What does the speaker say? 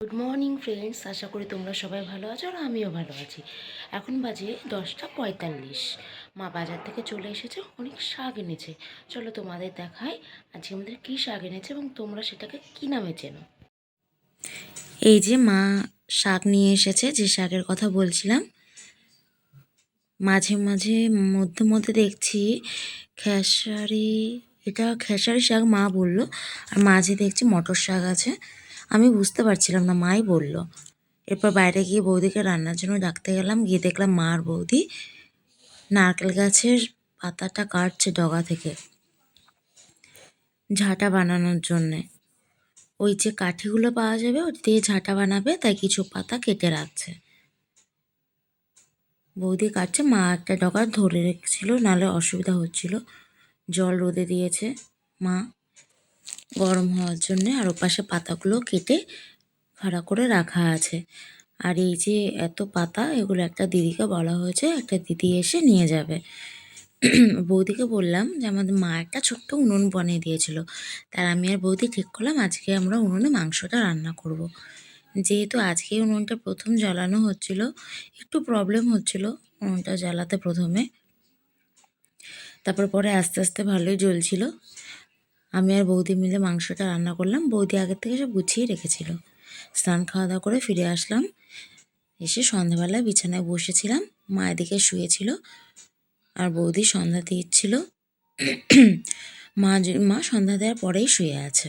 Good morning friends আশা করি তোমরা সবাই ভালো আছো আর আমিও ভালো আছি। এখন বাজে দশটা পঁয়তাল্লিশ। মা বাজার থেকে চলে এসেছে, অনেক শাক এনেছে। চলো তোমাদের দেখাই আজকে আমাদের কী শাক এনেছে এবং তোমরা সেটাকে কী নামে চেনো। এই যে মা শাক নিয়ে এসেছে, যে শাকের কথা বলছিলাম। মাঝে মাঝে মধ্যে মধ্যে দেখছি খেসারি, এটা খেসারি শাক মা বলল। আর মাঝে দেখছি মটর শাক আছে। আমি বুঝতে পারছিলাম না, মাই বলল। এরপর বাইরে গিয়ে বৌদিকে রান্নার জন্য ডাকতে গেলাম, গিয়ে দেখলাম মা আর বৌদি নারকেল গাছের পাতাটা কাটছে ডগা থেকে ঝাঁটা বানানোর জন্যে। ওই যে কাঠিগুলো পাওয়া যাবে ওই দিয়ে ঝাঁটা বানাবে, তাই কিছু পাতা কেটে রাখছে। বৌদি কাটছে, মা একটা ডগা ধরে রেখেছিল, নাহলে অসুবিধা হচ্ছিল। জল রোদে দিয়েছে, মা গরম হওয়ার জন্যে আর ওপাশে পাতাগুলো কেটে খাড়া করে রাখা আছে। আর এই যে এত পাতা, এগুলো একটা দিদিকে বলা হয়েছে, একটা দিদি এসে নিয়ে যাবে। বৌদিকে বললাম যে আমাদের মা একটা ছোট্ট উনুন বানিয়ে দিয়েছিল। তার আমি আর বৌদি ঠিক করলাম, আজকে আমরা উনুনে মাংসটা রান্না করব। যেহেতু আজকে উনুনটা প্রথম জ্বালানো হচ্ছিল, একটু প্রবলেম হচ্ছিল উনুনটা জ্বালাতে প্রথমে। তারপর পরে আস্তে আস্তে ভালোই জ্বলছিল। আমি আর বৌদি মিলে মাংসটা রান্না করলাম। বৌদি আগের থেকে সব গুছিয়ে রেখেছিল। স্নান খাওয়া দাওয়া করে ফিরে আসলাম। এসে সন্ধ্যাবেলায় বিছানায় বসেছিলাম। মা এদিকে শুয়েছিল আর বৌদি সন্ধ্যা দিচ্ছিল। মা মা সন্ধ্যা দেওয়ার পরেই শুয়ে আছে।